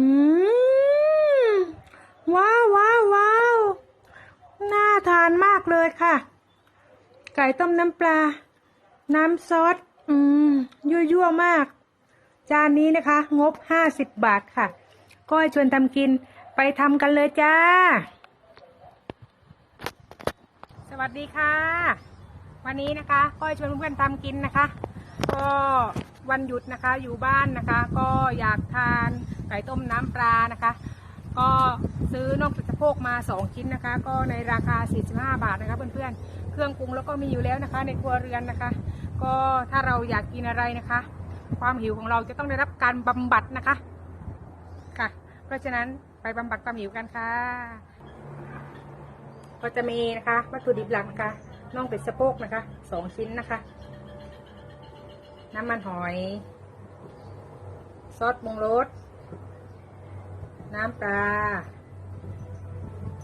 อืมว้าวว้าวว้าวน่าทานมากเลยค่ะ ไก่ต้มน้ำปลา น้ำซอส อืม ยั่วๆมาก จานนี้นะคะ งบห้าสิบบาทค่ะก็ให้ชวนทำกินไปทำกันเลยจ้า สวัสดีค่ะ วันนี้นะคะก็ให้ชวนเพื่อนๆทำกินนะคะ ก็วันหยุดนะคะอยู่บ้านนะคะ ก็อยากทาน ไก่ต้มน้ำปลานะคะ ก็ซื้อนอกสะโพกมา 2 ชิ้นนะคะ ก็ในราคา 45 บาทนะคะเพื่อนๆ เครื่องปรุงแล้วก็มีอยู่แล้วนะคะ ในครัวเรือนนะคะ ก็ถ้าเราอยากกินอะไรนะคะ ความหิวของเราจะต้องได้รับการบำบัดนะคะค่ะ เพราะฉะนั้นไปบำบัดความหิวกันค่ะ ก็จะมีนะคะวัตถุดิบหลักนะคะน่องเป็ดสะโพกนะคะสองชิ้นนะคะ น้ำมันหอย ซอสปรุงรส น้ำปลา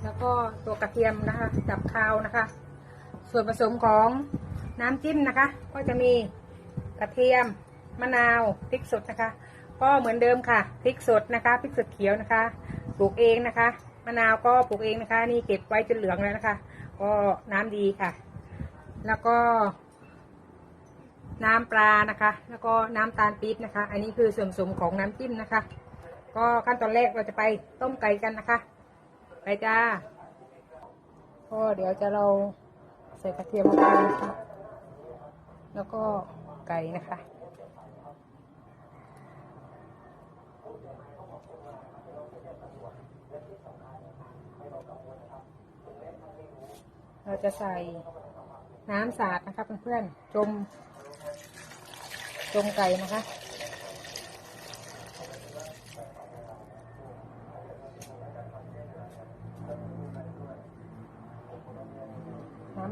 แล้วก็ตัวกระเทียมนะคะดับคาวนะคะ ส่วนผสมของน้ำจิ้มนะคะ ก็จะมีกระเทียมมะนาวพริกสดนะคะ ก็เหมือนเดิมค่ะพริกสดนะคะพริกสดเขียวนะคะปลูกเองนะคะมะนาวก็ปลูกเองนะคะ นี่เก็บไว้จนเหลืองแล้วนะคะ ก็น้ำดีค่ะ แล้วก็ น้ำปลานะคะ แล้วก็น้ำตาลปี๊บนะคะ อันนี้คือส่วนผสมของน้ำจิ้มนะคะ ก็ขั้นตอนแรกเราจะไปต้มไก่กันนะคะ ไปจ้าก็เดี๋ยวจะเราใส่กระเทียมลงไปนะคะแล้วก็ไก่นะคะเราจะใส่น้ำสาดนะคะเพื่อนๆจม จมไก่นะคะ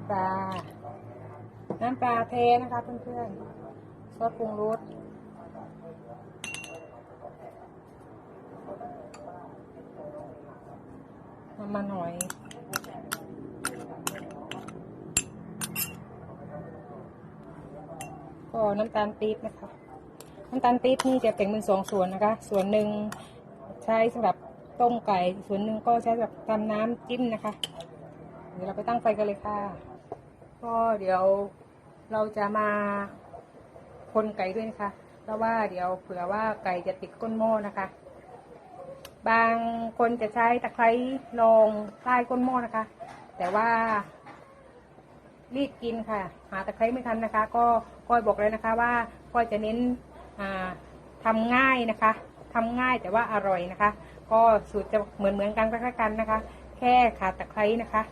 ำปลา น้ำปลาเทนะคะเพื่อนๆซอสปรุงรสน้ำมันหอยก็น้ำตาลปี๊บนะคะ น้ำตาลปี๊บนี่จะแบ่งเป็นสองส่วนนะคะ ส่วนหนึ่งใช้สำหรับต้มไก่ ส่วนหนึ่งก็ใช้สำหรับทำน้ำจิ้มนะคะ เดี๋ยวเราไปตั้งไฟกันเลยค่ะ ก็เดี๋ยวเราจะมาคนไก่ด้วยนะคะเพราะว่าเดี๋ยวเผื่อว่าไก่จะติดก้นหม้อนะคะ บางคนจะใช้ตะไคร้ลองใต้ก้นหม้อนะคะ แต่ว่า รีบกินค่ะ หาตะไคร้ไม่ทันนะคะ ก็ก้อยบอกเลยนะคะ ว่าก้อยจะเน้นอ่าทำง่ายนะคะทำง่ายแต่ว่าอร่อยนะคะ ก็สูตรจะเหมือนเหมือนกันคล้ายๆกันนะคะ แค่ขาดตะไคร้นะคะ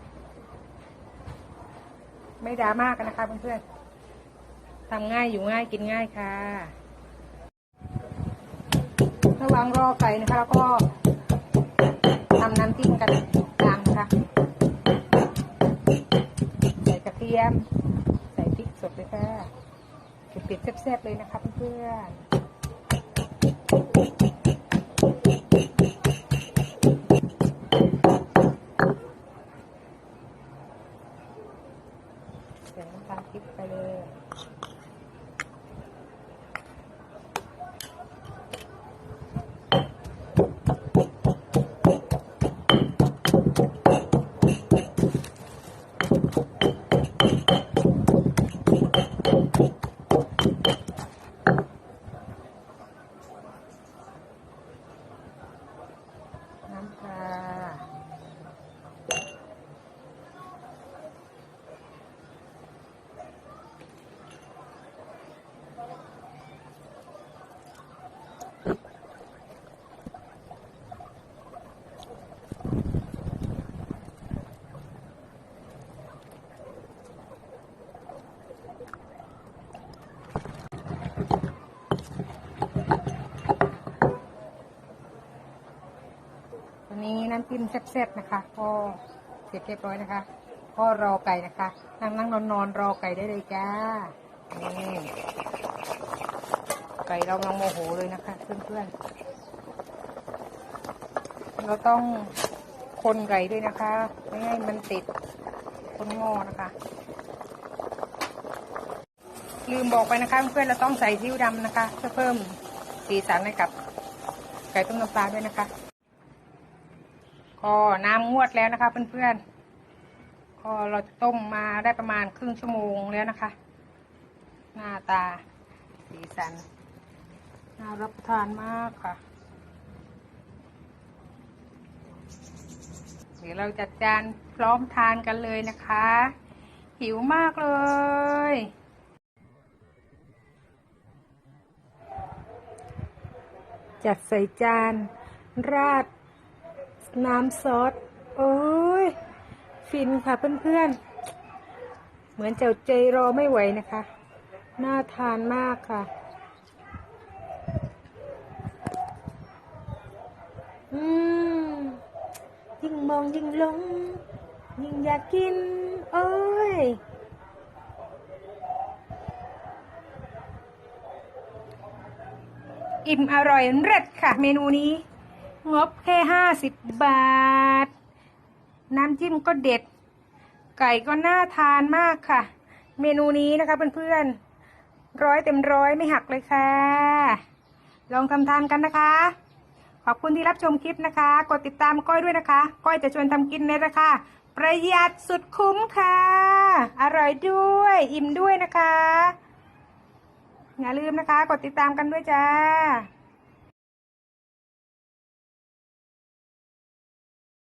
ไม่ดราม่ากกันนะคะเพื่อนๆทำง่ายอยู่ง่ายกินง่ายค่ะระหว่างรอไก่นะคะแล้วก็ทำน้ำจิ้มกันตามนะคะใส่กระเทียม ใส่พริกสดเลยค่ะเผ็ดๆแซ่บๆเลยนะคะเพื่อนๆ ตาลพริกไปเลย น้ำปลา วั น้ำจิ้มแซ่บๆนะคะ ก็เสร็จเรียบร้อยนะคะ ก็รอไก่นะคะ นั่งนั่งนอนนอนๆรอไก่ได้เลยจ้านี่ไก่เรากำลังโมโหเลยนะคะ เพื่อนๆ เราต้องคนไก่ด้วยนะคะ ไม่ให้มันติดคนหม้อนะคะ ลืมบอกไปนะคะ เพื่อนๆเราต้องใส่ซีอิ๊วดำนะคะ เพื่อเพิ่มสีสันให้กับไก่ต้มน้ำปลาด้วยนะคะ ก็น้ำงวดแล้วนะคะ เพื่อนๆก็เราจะต้มมาได้ประมาณครึ่งชั่วโมงแล้วนะคะ หน้าตา สีสัน น่ารับประทานมากค่ะ เดี๋ยวเราจัดจานพร้อมทานกันเลยนะคะ หิวมากเลยจัดใส่จาน ราด น้ำซอส โอ้ย ฟินค่ะเพื่อนๆ เหมือนเจ้าใจรอไม่ไหวนะคะ น่าทานมากค่ะ อืม ยิ่งมองยิ่งหลง ยิ่งอยากกิน โอ้ยอิ่มอร่อยเลิศค่ะ เมนูนี้ งบแค่ห้าสิบบาท น้ำจิ้มก็เด็ด ไก่ก็น่าทานมากค่ะ เมนูนี้นะคะเพื่อนๆ ร้อยเต็มร้อยไม่หักเลยค่ะ ลองทำทานกันนะคะ ขอบคุณที่รับชมคลิปนะคะ กดติดตามก้อยด้วยนะคะ ก้อยจะชวนทำกินในราคาประหยัดสุดคุ้มค่ะ อร่อยด้วย อิ่มด้วยนะคะ อย่าลืมนะคะ กดติดตามกันด้วยจ้า